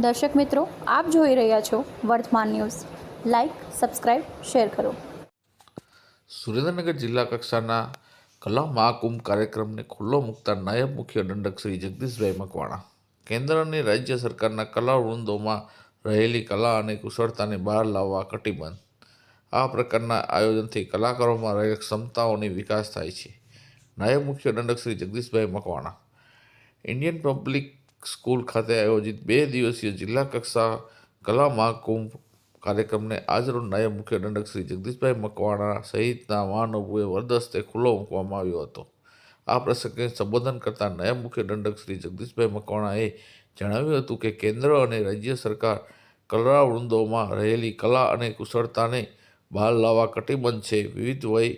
દર્શક મિત્રો, આપ જોઈ રહ્યા છો વર્તમાન ન્યૂઝ. લાઇક સબસ્ક્રાઇબ શેર કરો. સુરેન્દ્રનગર જિલ્લા કક્ષાના કલા મહાકુંભ કાર્યક્રમને ખુલ્લો મૂકતા નાયબ મુખ્ય દંડક શ્રી જગદીશભાઈ મકવાણા. કેન્દ્ર અને રાજ્ય સરકારના કલા વૃંદોમાં રહેલી કલા અને કુશળતાને બહાર લાવવા કટિબંધ. આ પ્રકારના આયોજનથી કલાકારોમાં રહેલ ક્ષમતાઓની વિકાસ થાય છે. નાયબ મુખ્ય દંડક Shri Jagdishbhai Makwana. Indian public school ખાતે આયોજિત બે દિવસીય જિલ્લા કક્ષા કલા મહાકુંભ કાર્યક્રમને આજરોજ નાયબ મુખ્ય દંડક શ્રી જગદીશભાઈ મકવાણા સહિતના મહાનુભવે વરદસ્તે ખુલ્લો મૂકવામાં આવ્યો હતો. આ પ્રસંગે સંબોધન કરતા નાયબ મુખ્ય દંડક શ્રી જગદીશભાઈ મકવાણાએ જણાવ્યું હતું કે, કેન્દ્ર અને રાજ્ય સરકાર કલા વૃંદોમાં રહેલી કલા અને કુશળતાને બહાર લાવવા કટિબંધ છે. વિવિધ વય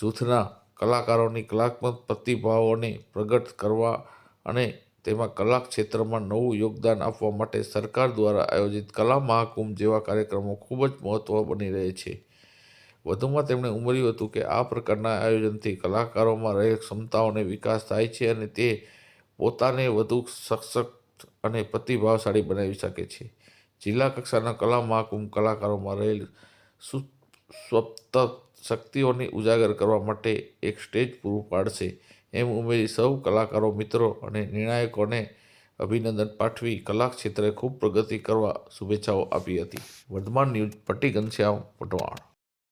જૂથના કલાકારોની કલાત્મક પ્રતિભાવોને પ્રગટ કરવા અને તેમાં કલા ક્ષેત્રમાં નવું યોગદાન આપવા માટે સરકાર દ્વારા આયોજિત કલા મહાકુંભ જેવા કાર્યક્રમો ખૂબ જ મહત્વ બની રહે છે. વધુમાં તેમણે ઉમેર્યું હતું કે આ પ્રકારના આયોજનથી કલાકારોમાં રહેલ ક્ષમતાઓને વિકાસ થાય છે અને તે પોતાને વધુ સશક્ત અને પ્રતિભાવશાળી બનાવી શકે છે. જિલ્લા કક્ષાના કલા મહાકુંભ કલાકારોમાં રહેલ સુસ્વપ્ત શક્તિઓને ઉજાગર કરવા માટે એક સ્ટેજ પૂરું પાડશે. એમ ઉમેરી સૌ કલાકારો, મિત્રો અને નિર્ણાયકોને અભિનંદન પાઠવી કલા ક્ષેત્રે ખૂબ પ્રગતિ કરવા શુભેચ્છાઓ આપી હતી. વર્ધમાન ન્યૂઝ, પટ્ટી ઘનશ્યામ, પટવાણ.